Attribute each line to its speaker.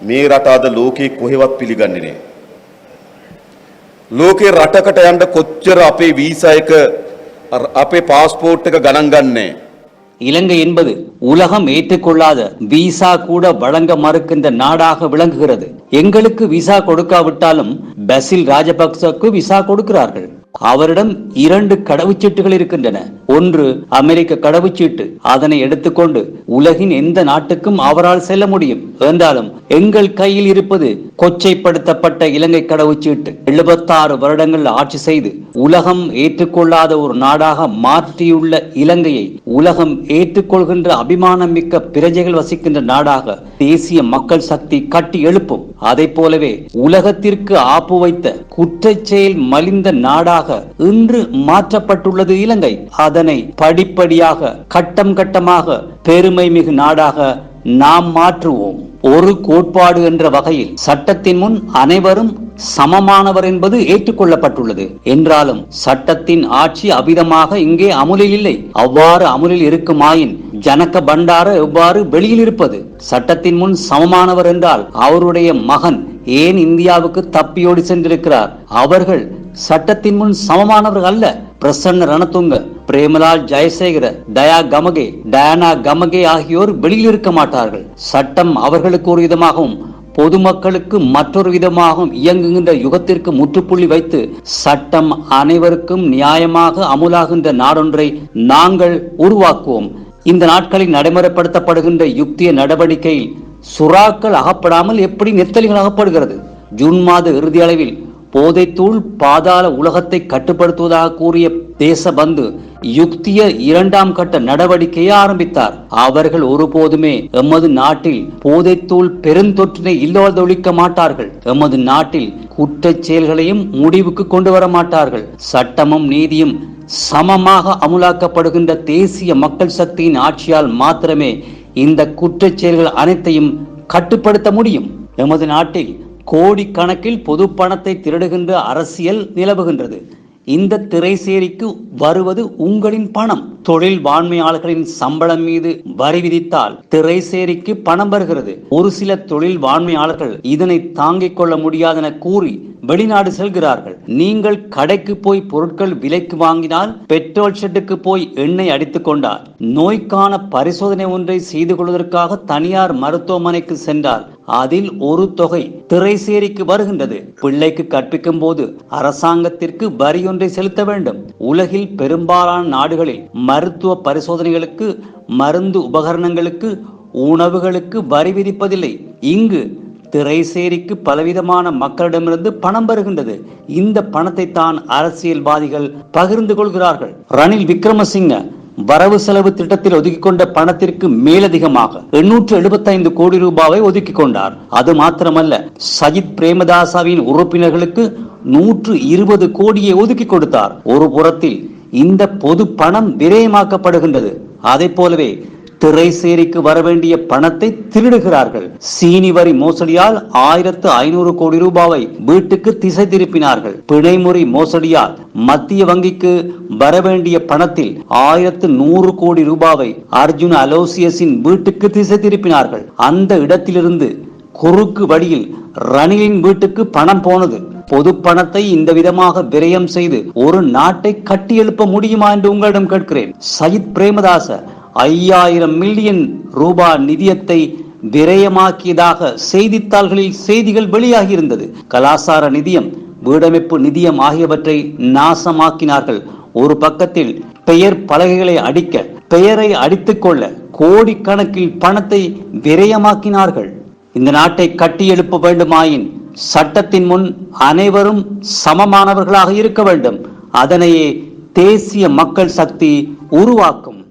Speaker 1: මේ රට අද ලෝකයේ කොහෙවත් පිළිගන්නේ නෑ. ලෝකේ රටකට යන්න කොච්චර අපේ වීසා එක අර- අපේ පාස්පෝර්ට් එක ගණන් ගන්නෑ.
Speaker 2: இலங்கை என்பது உலகம் ஏற்றுக்கொள்ளாத விசா கூட வழங்க மறுக்கின்ற நாடாக விளங்குகிறது எங்களுக்கு விசா கொடுக்காவிட்டாலும் பசில் ராஜபக்சக்கு விசா கொடுக்கிறார்கள் அவரிடம் இரண்டு கடவுச்சீட்டுகள் இருக்கின்றன. ஒன்று அமெரிக்க கடவுச்சீட்டு. அதனை எடுத்துக்கொண்டு உலகின் எந்த நாட்டுக்கும் அவரால் செல்ல முடியும். என்றாலும் எங்கள் கையில் இருப்பது கொச்சைப்படுத்தப்பட்ட இலங்கை கடவுச்சீட்டு. எழுபத்தாறு வருடங்கள் ஆட்சி செய்து உலகம் ஏற்றுக்கொள்ளாத ஒரு நாடாக மாற்றியுள்ள இலங்கையை உலகம் ஏற்றுக்கொள்கின்ற அபிமானம் மிக்க பிரஜைகள் வசிக்கின்ற நாடாக தேசிய மக்கள் சக்தி கட்டி எழுப்பும். அதை போலவே உலகத்திற்கு ஆப்பு வைத்த குற்றச்செயல் மலிந்த நாடாக இன்று மாற்றப்பட்டுள்ளது இலங்கை. அதனை படிப்படியாக கட்டம் கட்டமாக பெருமை மிகு நாடாக நாம் மாற்றுவோம். ஒரு கோட்பாடு என்ற வகையில் சட்டத்தின் முன் அனைவரும் சமமானவர் என்பது ஏற்றுக்கொள்ளப்பட்டுள்ளது. என்றாலும் சட்டத்தின் ஆட்சி அபிதமாக இங்கே அமுலில் இல்லை அவ்வாறு அமுலில் இருக்குமாயின் ஜனக பண்டார எவ்வாறு வெளியில் இருப்பது? சட்டத்தின் முன் சமமானவர் என்றால் அவருடைய மகன் ஏன் இந்தியாவுக்கு தப்பியோடி சென்றிருக்கிறார்? அவர்கள் சட்டத்தின் முன் சமமானவர்கள் அல்ல. பிரசன்ன ரணதுங்க பிரேமலால் ஜெயசேகர தயா கமகே டயானா கமகே ஆகியோர் வெளியில் இருக்க மாட்டார்கள். சட்டம் அவர்களுக்கு ஒரு விதமாகவும் பொதுமக்களுக்கு மற்றொரு விதமாகவும் இயங்குகின்ற யுகத்திற்கு முற்றுப்புள்ளி வைத்து சட்டம் அனைவருக்கும் நியாயமாக அமுலாகின்ற நாடொன்றை நாங்கள் உருவாக்குவோம். இந்த நாட்களில் நடைமுறைப்படுத்தப்படுகின்ற யுக்திய நடவடிக்கையில் சுறாக்கள் அகப்படாமல் எப்படி நெத்தலிகள் அகப்படுகிறது? ஜூன் மாத இறுதி அளவில் போதைத்தூள் பாதாள உலகத்தை கட்டுப்படுத்துவதாக கூறிய தேசபந்து யுக்திய இரண்டாம் கட்ட நடவடிக்கையை ஆரம்பித்தார். அவர்கள் ஒருபோதுமே எமது நாட்டில் போதைத்தூள் பெருந்தொற்றினை இல்லாதொழிக்க மாட்டார்கள். எமது நாட்டில் குற்றச் செயல்களையும் முடிவுக்கு கொண்டு வர மாட்டார்கள். சட்டமும் நீதியும் சமமாக அமுலாக்கப்படுகின்ற தேசிய மக்கள் சக்தியின் ஆட்சியால் மாத்திரமே இந்த குற்றச் செயல்கள் அனைத்தையும் கட்டுப்படுத்த முடியும். எமது நாட்டில் கோடிக்கணக்கில் பொது பணத்தை திருடுகின்ற அரசியல் நிலவுகின்றது. இந்த திரைசேரிக்கு வருவது உங்களின் பணம். தொழில் வாண்மையாளர்களின் சம்பளம் மீது வரி விதித்தால் திரைசேரிக்கு பணம் வருகிறது. ஒரு சில தொழில் வாண்மையாளர்கள் இதனை தாங்கிக் கொள்ள முடியாதென கூறி வெளிநாடு செல்கிறார்கள். நீங்கள் கடைக்கு போய் பொருட்கள் விலைக்கு வாங்கினால் பெட்ரோல் ஷெட்டுக்கு போய் எண்ணெய் அடித்துக் கொண்டார். நோய்க்கான பரிசோதனை ஒன்றை செய்து கொள்வதற்காக தனியார் மருத்துவமனைக்கு சென்றால் அதில் ஒரு தொகை திரைசேரிக்கு வருகின்றது. பிள்ளைக்கு கற்பிக்கும் போது அரசாங்கத்திற்கு வரி ஒன்றை செலுத்த வேண்டும். உலகில் பெரும்பாலான நாடுகளில் மருத்துவ பரிசோதனைகளுக்கு மருந்து உபகரணங்களுக்கு உணவுகளுக்கு வரி விதிப்பதில்லை. இங்கு திரைசேரிக்கு பலவிதமான மக்களிடமிருந்து பணம் வருகின்றது. இந்த பணத்தை தான் அரசியல்வாதிகள் பகிர்ந்து கொள்கிறார்கள். ரணில் விக்ரமசிங்க வரவு செலவு திட்டத்தில் ஒதுக்கி கொண்ட பணத்திற்கு மேலதிகமாக எண்ணூற்று எழுபத்தைந்து கோடி ரூபாவை ஒதுக்கி கொண்டார். அது மாத்திரமல்ல சஜித் பிரேமதாசாவின் உறுப்பினர்களுக்கு நூற்று இருபது கோடியை ஒதுக்கி கொடுத்தார். ஒரு புறத்தில் இந்த பொது பணம் விரயமாக்கப்படுகின்றது. அதை போலவே திரைசேரிக்கு வரவேண்டிய பணத்தை திருடுகிறார்கள். சீனி வரி மோசடியால் ஆயிரத்து ஐநூறு கோடி ரூபாவை வீட்டுக்கு திசை திருப்பினார்கள். பிணைமுறை மோசடியால் மத்திய வங்கிக்கு வரவேண்டிய பணத்தில் ஆயிரத்து நூறு கோடி ரூபாவை அர்ஜுன் அலோசியஸின் வீட்டுக்கு திசை திருப்பினார்கள். அந்த இடத்திலிருந்து குறுக்கு வழியில் ரணிலின் வீட்டுக்கு பணம் போனது. பொது பணத்தை இந்த விதமாக விரயம் செய்து ஒரு நாட்டை கட்டியெழுப்ப முடியுமா என்று உங்களிடம் கேட்கிறேன். சயித் பிரேமதாச ஐயாயிரம் மில்லியன் ரூபாய் நிதியத்தை விரயமாக்கியதாக செய்தித்தாள்களில் செய்திகள் வெளியாகி இருந்தது கலாசார நிதியம் வீடமைப்பு நிதியம் ஆகியவற்றை நாசமாக்கினார்கள். ஒரு பக்கத்தில் பெயர் பலகைகளை அடிக்க பெயரை அடித்துக்கொள்ள கோடிக்கணக்கில் பணத்தை விரயமாக்கினார்கள். இந்த நாட்டை கட்டியெழுப்ப வேண்டுமாயின் சட்டத்தின் முன் அனைவரும் சமமானவர்களாக இருக்க வேண்டும். அதனையே தேசிய மக்கள் சக்தி உருவாக்கும்.